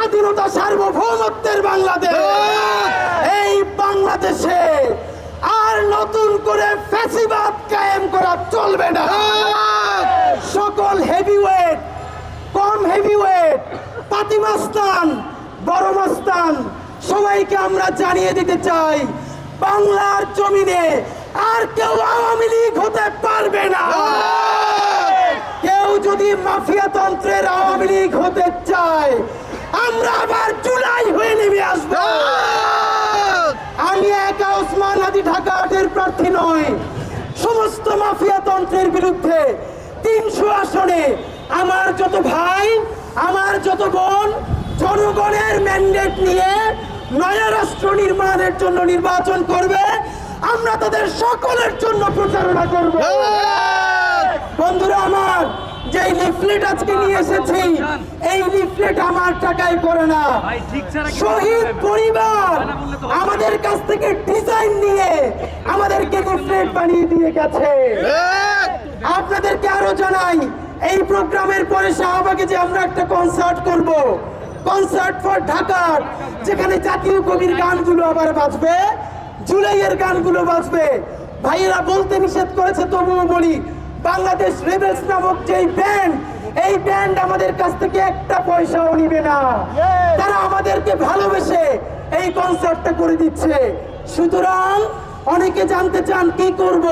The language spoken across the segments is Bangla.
স্বাধীনতা সার্বভৌমত্বের বাংলাদেশ। এই বাংলাদেশে আর নতুন করে ফ্যাসিবাদ কায়েম করা চলবে না। সকল হেভিওয়েট কম হেভিওয়েট পাতিমাস্তান বড় মাস্তান সবাইকে আমরা জানিয়ে দিতে চাই বাংলার জমিনে আর কেউ আওয়ামী লীগ হতে পারবে না। কেউ যদি মাফিয়া তন্ত্রের আওয়ামী লীগ হতে চায় আমরা আবার জুলাই হয়ে নেমে আসব। আমি একা ওসমান হাদি ঢাকা আটের প্রার্থী নয় সমস্ত মাফিয়া তন্ত্রের বিরুদ্ধে তিনশো আসনে আমার যত ভাই আমার যত বোন জনগণের ম্যান্ডেট নিয়ে নয়া রাষ্ট্র নির্মাণের জন্য নির্বাচন করবে। আমরা তাদের সকলের জন্য প্রচারণা করব। বন্ধুরা আমার যে লিফলেট আজকে নিয়ে এসেছি এই লিফলেট আমার টাকায় করে না। শহীদ পরিবার। আমাদের কাছ থেকে ডিজাইন নিয়ে আমাদেরকে লিফলেট বানিয়ে দিয়ে গেছে। আপনাদেরকে আরও জানাই এই প্রোগ্রামের পরে শাহবাগে যে আমরা একটা কনসার্ট করব কনসার্ট ফর ঢাকা যেখানে জাতীয় কবির গানগুলো আবার বাজবে জুলাইয়ের গানগুলো বাজবে। ভাইয়েরা বলতে নিষেধ করেছে তবুও বলি বাংলাদেশ রেবেলস নামক যেই ব্যান্ড এই ব্যান্ড আমাদের কাছ থেকে একটা পয়সাও নিবে না। তারা আমাদেরকে ভালোবেসে এই কনসার্টটা করে দিচ্ছে। সুতরাং অনেকে জানতে চান কি করব?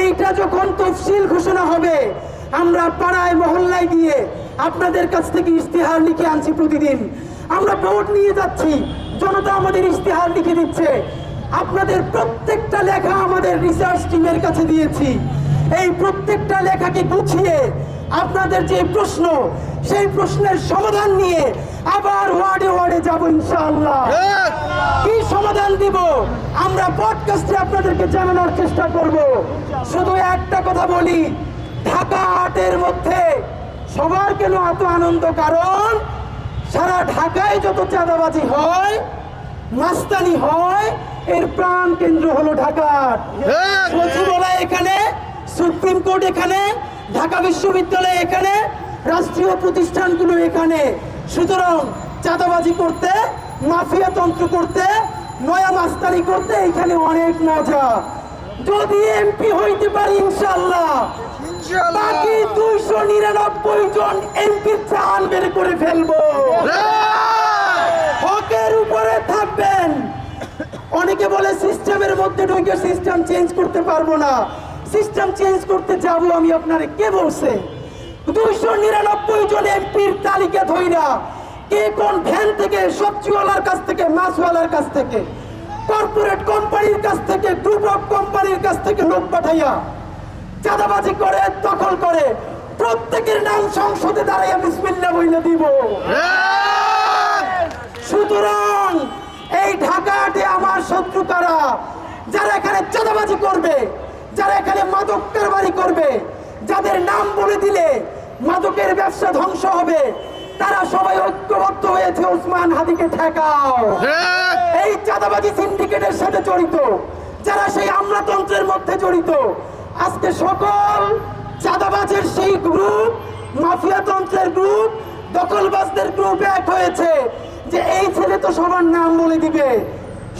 এইটা যখন তফসিল ঘোষণা হবে আমরা পাড়ায় মহল্লায় গিয়ে আপনাদের কাছ থেকে ইশতেহার লিখে আনছি প্রতিদিন। আমরা ভোট নিয়ে যাচ্ছি জনতা আমাদের ইশতেহার লিখে দিচ্ছে। আপনাদের প্রত্যেকটা লেখা আমাদের রিসার্চ টিমের কাছে দিয়েছি। এই প্রত্যেকটা লেখাকে গুছিয়ে আপনাদের যে প্রশ্ন সেই প্রশ্নের সমাধান নিয়ে আবার ওয়ার্ডে ওয়ার্ডে যাব ইনশাআল্লাহ। কি সমাধান দিব? আমরা পডকাস্টে আপনাদেরকে জানানোর চেষ্টা করব। শুধু একটা কথা বলি ঢাকা আটের মধ্যে সবার কেন এত আনন্দ? কারণ সারা ঢাকায় যত চাঁদাবাজি হয় মাস্তানি হয় এর প্রাণ কেন্দ্র হলো ঢাকার সচিবালয় এখানে কোর্ট এখানে ঢাকা বিশ্ববিদ্যালয় এখানে রাষ্ট্রীয় প্রতিষ্ঠানগুলো এখানে। সুতরাং চাঁদাবাজি করতে মাফিয়া তন্ত্র করতে নয়া মাস্তানি করতে এখানে অনেক মজা। যদি এমপি হইতে পারি ইনশাল্লাহ বাকি দুইশো নিরানব্বই জন এমপি প্রাণ বের করে ফেলব। হকের উপরে থাকবেন। অনেকে বলে সিস্টেমের মধ্যে ঢুকে সিস্টেম চেঞ্জ করতে পারব না। সিস্টেম চেঞ্জ করতে যাব আমি আপনারে। কে বলছে? দুইশো নিরানব্বই জন এমপির তালিকা ধইরা কে কোন ভ্যান থেকে, সবজিওয়ালার কাছ থেকে, মাছওয়ালার কাছ থেকে, কর্পোরেট কোম্পানির কাছ থেকে গ্রুপ অফ কোম্পানির কাছ থেকে লোক পাঠাইয়া চাঁদাবাজি করে, দখল করে, প্রত্যেকের নাম সংসদে দাঁড়াইয়া বিসমিল্লা বইলে দিব। সুতরাং এই ঢাকাতে আমার শত্রু কারা? যারা এখানে চাঁদাবাজি করবে যারা এখানে মাদক কারবারি করবে যাদের নাম বলে দিলে মাদকের ব্যবসা ধ্বংস হবে তারা সবাই ঐক্যবদ্ধ হয়েছে ওসমান হাদিকে ঠেকাও। এই চাঁদাবাজি সিন্ডিকেটের সাথে জড়িত যারা সেই আমলাতন্ত্রের মধ্যে জড়িত আজকে সকল চাঁদাবাজের সেই গ্রুপ মাফিয়াতন্ত্রের গ্রুপ দখলবাজদের গ্রুপ এক হয়েছে যে এই ছেলে তো সবার নাম বলে দিবে।